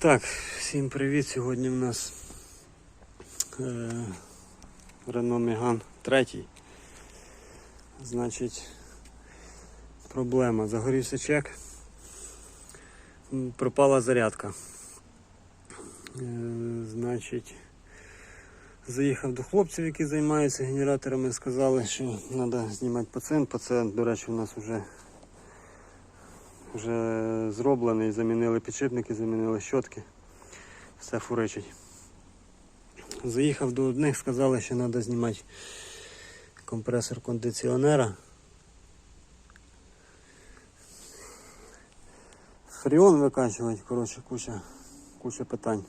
Так, всім привіт. Сьогодні в нас е, Renault Megane 3. Значить, проблема. Загорівся чек, пропала зарядка. Е, значить, заїхав до хлопців, які займаються генераторами, сказали, що треба знімати пацієнт. Пацієнт, до речі, у нас вже вже зроблений, замінили підшипники, замінили щотки, все фуричить. Заїхав до одних, сказали, що треба знімати компресор кондиціонера. Фріон викачувати, коротше, куча, куча питань.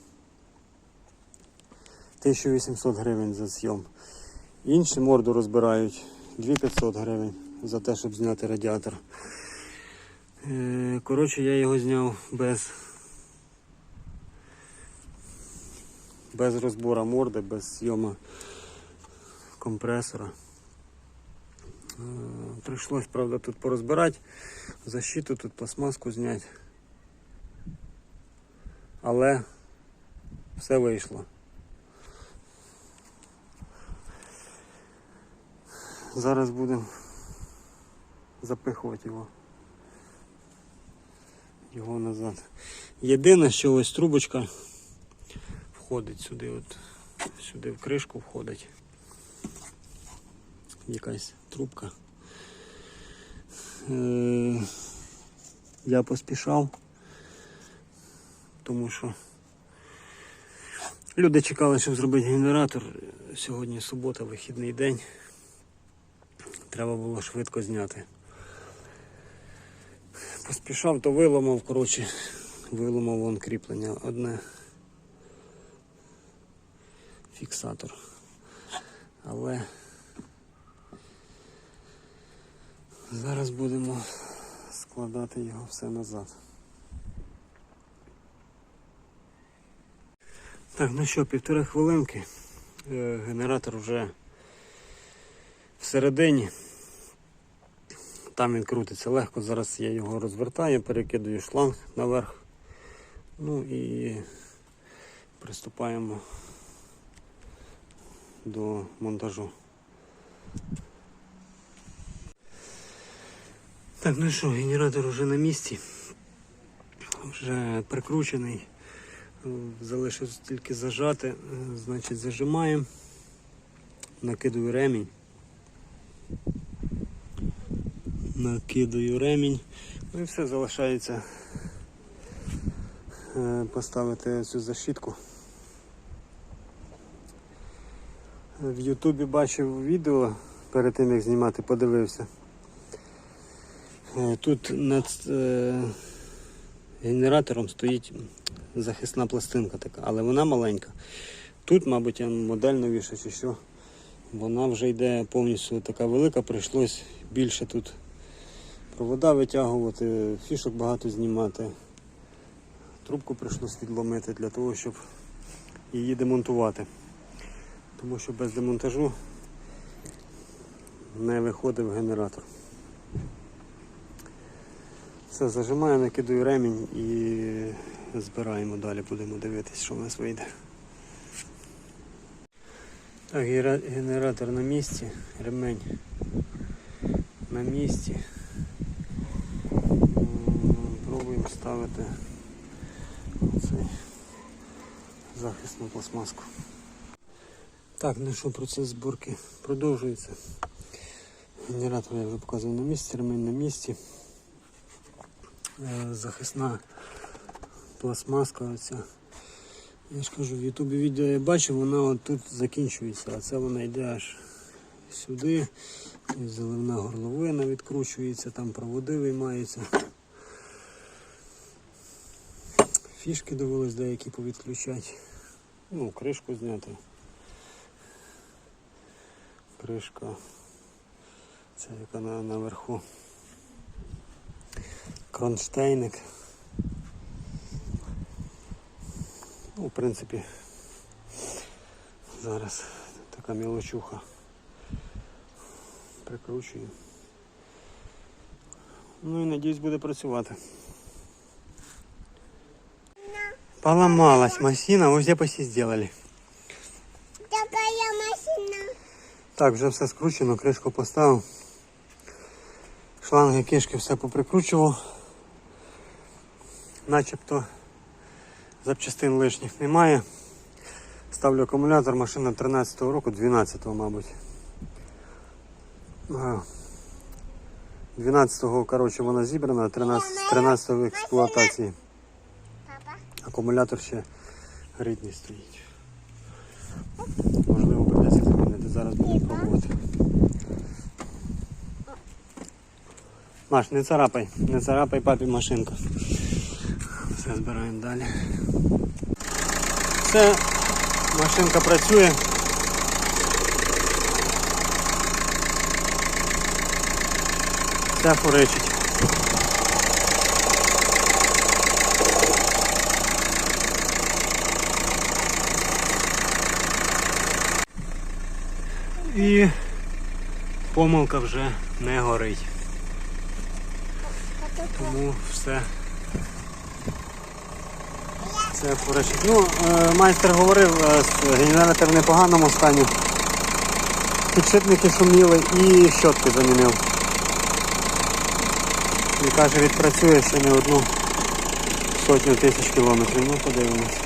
1800 гривень за зйом. Інші морду розбирають 2500 гривень за те, щоб зняти радіатор. Е, Коротше, я його зняв без, без розбора морди, без зйома компресора. Е, Прийшлось, правда, тут порозбирати, защиту, тут пластмаску зняти. Але все вийшло. Зараз будемо запихувати його його назад. Єдине, що ось трубочка входить сюди, от сюди в кришку входить. Якась трубка. Е, я поспішав, тому що люди чекали, щоб зробити генератор. Сьогодні субота, вихідний день. Треба було швидко зняти поспішав, то виламав, коротше, виламав вон кріплення одне. Фіксатор. Але зараз будемо складати його все назад. Так, ну що, півтори хвилинки. Е, Генератор вже всередині. Там він крутиться легко, зараз я його розвертаю, перекидаю шланг наверх. Ну і приступаємо до монтажу. Так, ну що, генератор вже на місці, вже прикручений, залишилось тільки зажати, значить зажимаємо, накидую ремінь. Накидаю ремінь. Ну і все залишається е, поставити цю защитку. В Ютубі бачив відео перед тим як знімати, подивився. Е, Тут над е, генератором стоїть захисна пластинка така, але вона маленька. Тут, мабуть, модель новіша чи що. Вона вже йде повністю така велика, прийшлось більше тут провода витягувати, фішок багато знімати. Трубку прийшлось відломити для того, щоб її демонтувати. Тому що без демонтажу не виходив генератор. Все, зажимаю, накидаю ремінь і збираємо далі, будемо дивитися, що в нас вийде. Так, генератор на місці, ремень на місці. Пробуємо ставити цей захисну пластмаску. Так, ну що, процес зборки продовжується. Генератор я вже показував на місці, ремень на місці. Е, Захисна пластмаска оця. Я ж кажу, в ютубі відео я бачив, вона от тут закінчується, а це вона йде аж сюди. Заливна горловина відкручується, там проводи виймаються. Фішки довелось деякі повідключати. Ну, кришку зняти. Кришка. Це яка на, наверху. Кронштейник. Ну, в принципі, зараз така мілочуха. Прикручую. Ну і надіюсь буде працювати. Поломалась машина, ось здесь сделали. Такая машина. Так, вже все скручено, кришку поставив. Шланги, кишки все поприкручував. Начебто запчастин лишніх немає. Ставлю акумулятор, машина 13-го року, 12-го, мабуть. 12-го, коротше, вона зібрана, 13, 13-го в експлуатації. Акумулятор ще рідний стоїть. Можливо, придеться замінити. Зараз будемо пробувати. Маш, не царапай, не царапай папі машинку. Все збираємо далі. Все, машинка працює. Все фуричить. І помилка вже не горить. Тому все. Це поречить. Ну, е, майстер говорив, е, генератор в непоганому стані. Підшипники шуміли і щотки замінив. І каже, відпрацює ще не одну сотню тисяч кілометрів. Ну, подивимось.